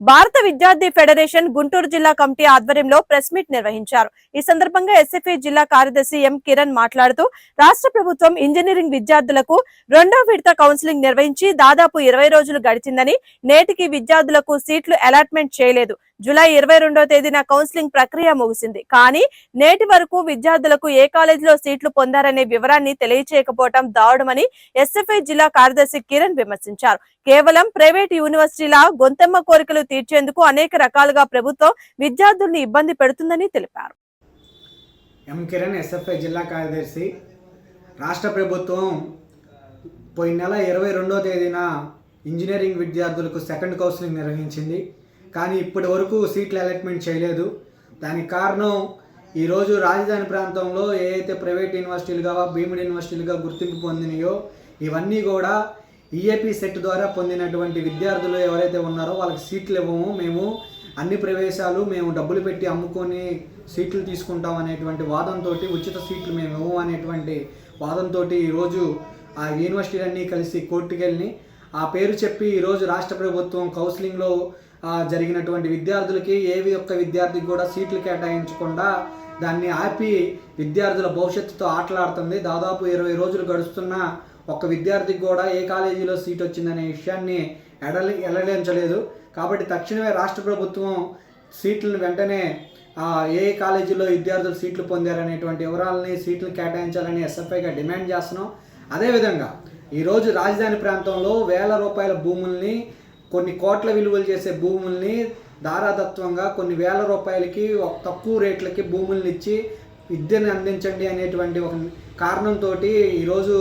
భారత విద్యార్థి ఫెడరేషన్ గుంటూరు జిల్లా కమిటీ ఆధ్వర్యంలో ప్రెస్ మీట్ నిర్వహించారు. ఈ సందర్భంగా ఎస్ఎఫ్ఐ జిల్లా కార్యదర్శి ఎం కిరణ్ మాట్లాడుతూ రాష్ట్ర ప్రభుత్వం ఇంజనీరింగ్ విద్యార్థులకు రెండో విడత కౌన్సిలింగ్ నిర్వహించి దాదాపు ఇరవై రోజులు గడిచిందని నేటికి విద్యార్థులకు సీట్లు అలాట్మెంట్ చేయలేదు. జూలై ఇరవై రెండో తేదీన కౌన్సిలింగ్ ప్రక్రియ ముగిసింది. కానీ నేటి వరకు విద్యార్థులకు ఏ కాలేజీలో సీట్లు పొందారనే వివరాన్ని తెలియచేయకపోవడం దారుణమని ఎస్ఎఫ్ఐ జిల్లా కార్యదర్శి కిరణ్ విమర్శించారు. కేవలం ప్రైవేట్ యూనివర్సిటీల గొంతెమ్మ కోరికలు తీర్చేందుకు అనేక రకాలుగా ప్రభుత్వం విద్యార్థుల్ని ఇబ్బంది పెడుతుందని తెలిపారు. ఎం కిరణ్ ఎస్ఎఫ్ఐ జిల్లా కార్యదర్శి. రాష్ట్ర ప్రభుత్వం పోయిన నెల ఇరవై రెండో తేదీన ఇంజనీరింగ్ విద్యార్థులకు సెకండ్ కౌన్సిలింగ్ నిర్వహించింది. కానీ ఇప్పటి వరకు సీట్లు అలాట్మెంట్ చేయలేదు. దానికి కారణం ఈరోజు రాజధాని ప్రాంతంలో ఏ అయితే ప్రైవేట్ యూనివర్సిటీలుగా భీముడు యూనివర్సిటీలుగా గుర్తింపు పొందినాయో ఇవన్నీ కూడా ఈఏపీ సెట్ ద్వారా పొందినటువంటి విద్యార్థులు ఎవరైతే ఉన్నారో వాళ్ళకి సీట్లు ఇవ్వము. మేము అన్ని ప్రవేశాలు మేము డబ్బులు పెట్టి అమ్ముకొని సీట్లు తీసుకుంటాం అనేటువంటి వాదంతో ఉచిత సీట్లు మేము ఇవ్వము అనేటువంటి వాదంతో ఈరోజు ఆ యూనివర్సిటీలన్నీ కలిసి కోర్టుకెళ్ళి ఆ పేరు చెప్పి ఈరోజు రాష్ట్ర ప్రభుత్వం కౌన్సిలింగ్లో జరిగినటువంటి విద్యార్థులకి ఏవి ఒక్క విద్యార్థికి కూడా సీట్లు కేటాయించకుండా దాన్ని ఆపి విద్యార్థుల భవిష్యత్తుతో ఆటలాడుతుంది. దాదాపు ఇరవై రోజులు గడుస్తున్న ఒక్క విద్యార్థికి కూడా ఏ కాలేజీలో సీట్ వచ్చిందనే విషయాన్ని ఎడలి ఎడలించలేదు కాబట్టి తక్షణమే రాష్ట్ర ప్రభుత్వం సీట్లను వెంటనే ఏ కాలేజీలో విద్యార్థులు సీట్లు పొందారనేటువంటి వివరాలని సీట్లు కేటాయించాలని ఎస్ఎఫ్ఐగా డిమాండ్ చేస్తున్నాం. అదేవిధంగా ఈరోజు రాజధాని ప్రాంతంలో వేల రూపాయల భూముల్ని కొన్ని కోట్ల విలువలు చేసే భూముల్ని దారాదత్వంగా కొన్ని వేల రూపాయలకి ఒక తక్కువ రేట్లకి భూముల్ని ఇచ్చి విద్యను అందించండి అనేటువంటి ఒక కారణంతో ఈరోజు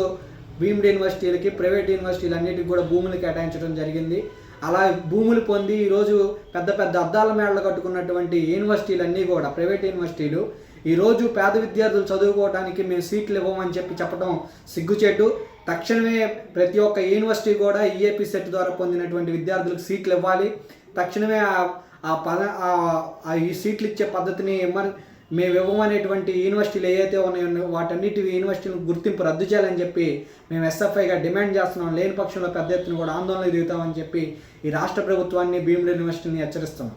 భీమ్డ్ యూనివర్సిటీలకి ప్రైవేట్ యూనివర్సిటీలు అన్నిటికి కూడా భూములు కేటాయించడం జరిగింది. అలా భూములు పొంది ఈరోజు పెద్ద పెద్ద అద్దాల మేడలు కట్టుకున్నటువంటి యూనివర్సిటీలన్నీ కూడా ప్రైవేట్ యూనివర్సిటీలు ఈరోజు పేద విద్యార్థులు చదువుకోవడానికి మేము సీట్లు ఇవ్వమని చెప్పి చెప్పడం సిగ్గుచేటు. తక్షణమే ప్రతి ఒక్క యూనివర్సిటీ కూడా ఈఏపీ సెట్ ద్వారా పొందినటువంటి విద్యార్థులకు సీట్లు ఇవ్వాలి. తక్షణమే ఆ- పద ఆ- ఈ సీట్లు ఇచ్చే పద్ధతిని మరి మేము ఇవ్వమనేటువంటి యూనివర్సిటీలు ఏవైతే ఉన్నాయో వాటన్నిటి యూనివర్సిటీలు గుర్తింపు రద్దు చేయాలని చెప్పి మేము ఎస్ఎఫ్ఐగా డిమాండ్ చేస్తున్నాం. లేని పక్షంలో పెద్ద ఎత్తున కూడా ఆందోళన దిగుతామని చెప్పి ఈ రాష్ట్ర ప్రభుత్వాన్ని భీముడు యూనివర్సిటీని హెచ్చరిస్తున్నాం.